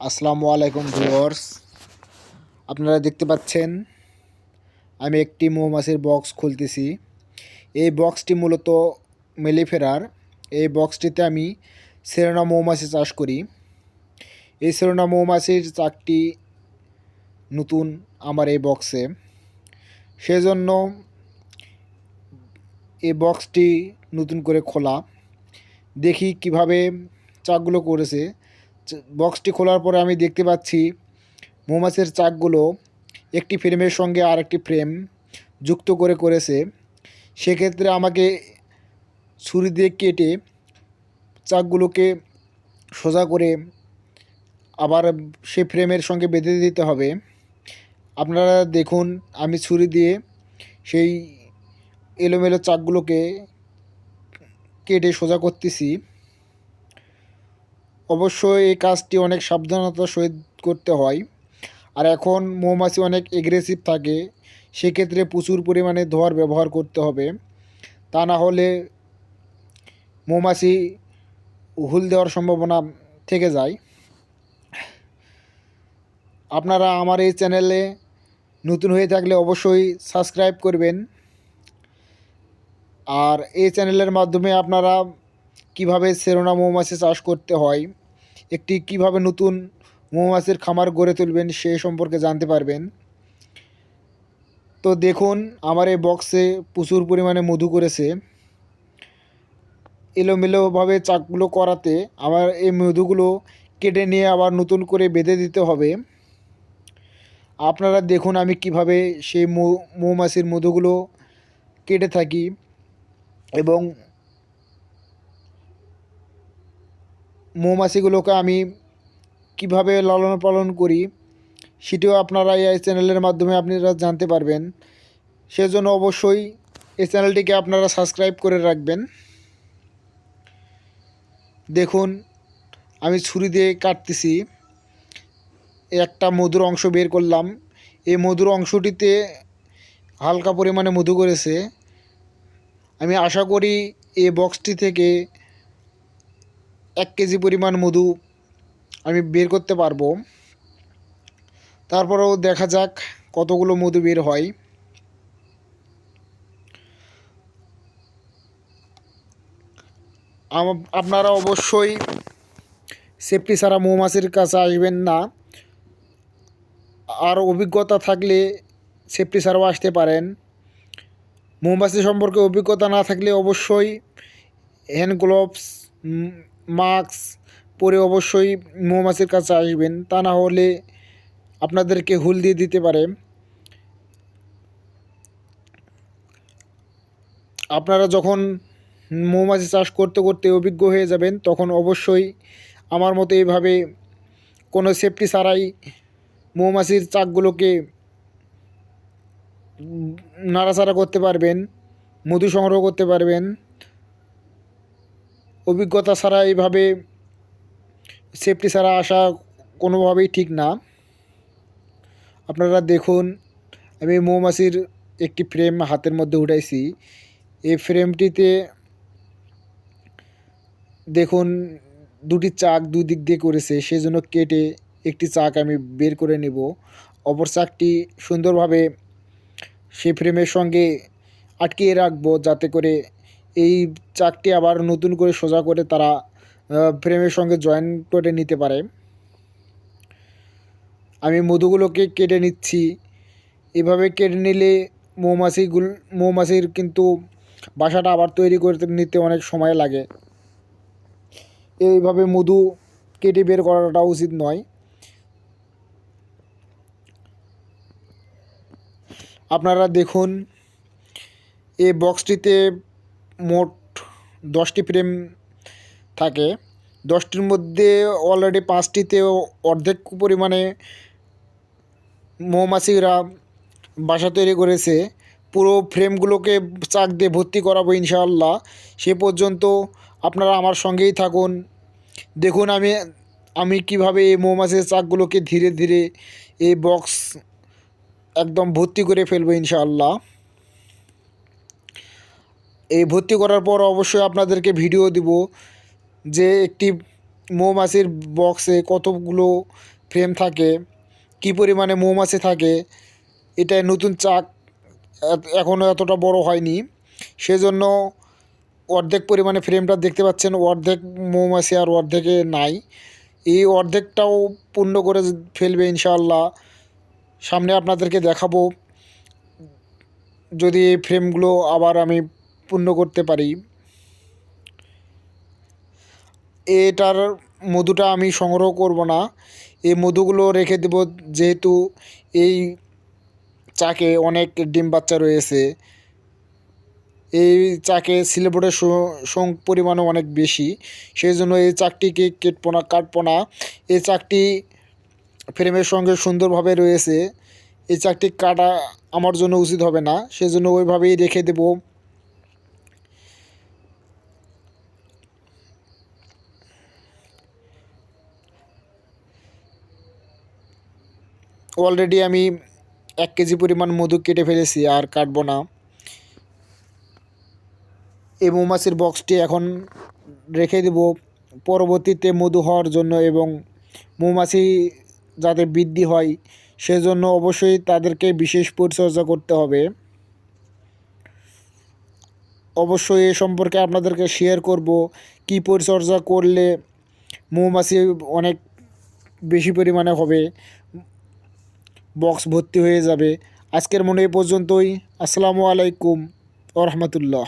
আসসালামু আলাইকুম ভিউয়ার্স। আপনারা দেখতে পাচ্ছেন, আমি একটি মৌমাছির বক্স খুলতেছি। এই বক্সটি মূলত মেলিফেরার এই বক্সটিতে আমি সেরোনা মৌমাছি চাষ করি। এই সেরোনা মৌমাছির চাকটি নতুন আমার এই বক্সে সেজন্য এই বক্সটি নতুন করে খোলা। দেখি কীভাবে চাকগুলো করেছে। বক্সটি খোলার পরে আমি দেখতে পাচ্ছি মৌমাছির চাকগুলো একটি ফ্রেমের সঙ্গে আরেকটি ফ্রেম যুক্ত করে করেছে। সেক্ষেত্রে আমাকে ছুরি দিয়ে কেটে চাকগুলোকে সোজা করে আবার সে ফ্রেমের সঙ্গে বেঁধে দিতে হবে। আপনারা দেখুন, আমি ছুরি দিয়ে সেই এলোমেলো চাকগুলোকে কেটে সোজা করতেছি। অবশ্যই এই কাজটি অনেক সাবধানতার সহিত করতে হয়। আর এখন মৌমাছি অনেক এগ্রেসিভ থাকে, সেক্ষেত্রে প্রচুর পরিমাণে ধোয়ার ব্যবহার করতে হবে। তা না হলে মৌমাছি হুল দেওয়ার সম্ভাবনা থেকে যায়। আপনারা আমার এই চ্যানেলে নতুন হয়ে থাকলে অবশ্যই সাবস্ক্রাইব করবেন। আর এই চ্যানেলের মাধ্যমে আপনারা কীভাবে সেরোনা মৌমাছি চাষ করতে হয় একটি কীভাবে নতুন মৌমাছির খামার গড়ে তুলবেন সে সম্পর্কে জানতে পারবেন। তো দেখুন, আমার এই বক্সে প্রচুর পরিমাণে মধু করেছে। এলোমেলোভাবে চাকগুলো করাতে আমার এই মধুগুলো কেটে নিয়ে আবার নতুন করে বেঁধে দিতে হবে। আপনারা দেখুন আমি কীভাবে সেই মৌমাছির মধুগুলো কেটে থাকি এবং মৌমাছিগুলোকে আমি কীভাবে লালন পালন করি, সেটিও আপনারা এই চ্যানেলের মাধ্যমে আপনারা জানতে পারবেন। সেজন্য অবশ্যই এই চ্যানেলটিকে আপনারা সাবস্ক্রাইব করে রাখবেন। দেখুন, আমি ছুরি দিয়ে কাটতেছি। একটা মধুর অংশ বের করলাম। এই মধুর অংশটিতে হালকা পরিমাণে মধু করেছে। আমি আশা করি এই বক্সটি থেকে এক কেজি পরিমাণ মধু আমি বের করতে পারব। তারপরেও দেখা যাক কতগুলো মধু বের হয়। আপনারা অবশ্যই সেফটি ছাড়া মৌমাছির কাছে আসবেন না। আর অভিজ্ঞতা থাকলে সেফটি ছাড়াও আসতে পারেন। মৌমাছি সম্পর্কে অভিজ্ঞতা না থাকলে অবশ্যই হ্যান্ড গ্লোভস মাস্ক পরে অবশ্যই মৌমাছির কাছে আসবেন। তা না হলে আপনাদেরকে হুল দিয়ে দিতে পারে। আপনারা যখন মৌমাছি চাষ করতে করতে অভিজ্ঞ হয়ে যাবেন, তখন অবশ্যই আমার মতো এইভাবে কোনো সেফটি ছাড়াই মৌমাছির চাকগুলোকে নাড়াচাড়া করতে পারবেন, মধু সংগ্রহ করতে পারবেন। অভিজ্ঞতা ছাড়া এইভাবে সেফটি ছাড়া আসা কোনোভাবেই ঠিক না। আপনারা দেখুন, আমি মৌমাছির একটি ফ্রেম হাতের মধ্যে উঠাইছি। এই ফ্রেমটিতে দেখুন, দুটি চাক দুই দিক দিয়ে করেছে, সেজন্য কেটে একটি চাক আমি বের করে নেব। অপর চাকটি সুন্দরভাবে সেই ফ্রেমের সঙ্গে আটকিয়ে রাখব যাতে করে এই চাকটি আবার নতুন করে সোজা করে তারা ফ্রেমের সঙ্গে জয়েন করে নিতে পারে। আমি মধুগুলোকে কেটে নিচ্ছি। এভাবে কেটে নিলে মৌমাছিগুলো, মৌমাছির কিন্তু বাসাটা আবার তৈরি করতে নিতে অনেক সময় লাগে। এইভাবে মধু কেটে বের করাটা উচিত নয়। আপনারা দেখুন, এই বক্সটিতে মোট দশটি ফ্রেম থাকে। দশটির মধ্যে অলরেডি পাঁচটিতে অর্ধেক পরিমাণে মৌমাছিরা বাসা তৈরি করেছে। পুরো ফ্রেমগুলোকে চাক দিয়ে ভর্তি করাবো ইনশাআল্লাহ। সে পর্যন্ত আপনারা আমার সঙ্গেই থাকুন। দেখুন আমি আমি কীভাবে এই মৌমাছির চাকগুলোকে ধীরে ধীরে এই বক্স একদম ভর্তি করে ফেলব ইনশাআল্লাহ। এই ভর্তি করার পর অবশ্যই আপনাদেরকে ভিডিও দিব যে একটি মৌমাছির বক্সে কতগুলো ফ্রেম থাকে, কী পরিমাণে মৌমাছি থাকে এটা নতুন চাক এখনও এতটা বড় হয়নি। সেজন্য অর্ধেক পরিমাণে ফ্রেমটা দেখতে পাচ্ছেন, অর্ধেক মৌমাছি আর অর্ধেকে নাই। এই অর্ধেকটাও পূর্ণ করে ফেলবে ইনশাআল্লাহ। সামনে আপনাদেরকে দেখাবো, যদি এই ফ্রেমগুলো আবার আমি পূর্ণ করতে পারি। এটার মধুটা আমি সংগ্রহ করব না। এই মধুগুলো রেখে দেব যেহেতু এই চাকে অনেক ডিম বাচ্চা রয়েছে। এই চাকে সিলেবোর্ডের সং পরিমাণও অনেক বেশি। সেই জন্য এই চাকটিকে কেটবো না কাটবো না এই চাকটি ফ্রেমের সঙ্গে সুন্দরভাবে রয়েছে। এই চাকটি কাটা আমার জন্য উচিত হবে না। সেজন্য ওইভাবেই রেখে দেব। অলরেডি আমি এক কেজি পরিমাণ মধু কেটে ফেলেছি আর কাটবো না। এই মৌমাছির বক্সটি এখন রেখে দেব। পরবর্তীতে মধু হওয়ার জন্য এবং মৌমাছি যাতে বৃদ্ধি হয়, সেজন্য অবশ্যই তাদেরকে বিশেষ পরিচর্যা করতে হবে। অবশ্যই এ সম্পর্কে আপনাদেরকে শেয়ার করব, কি পরিচর্যা করলে মৌমাছি অনেক বেশি পরিমাণে হবে। বক্স ভর্তি হয়ে যাবে। আজকের মনে এ পর্যন্তই। আসসালামু আলাইকুম ও রহমতুল্লাহ।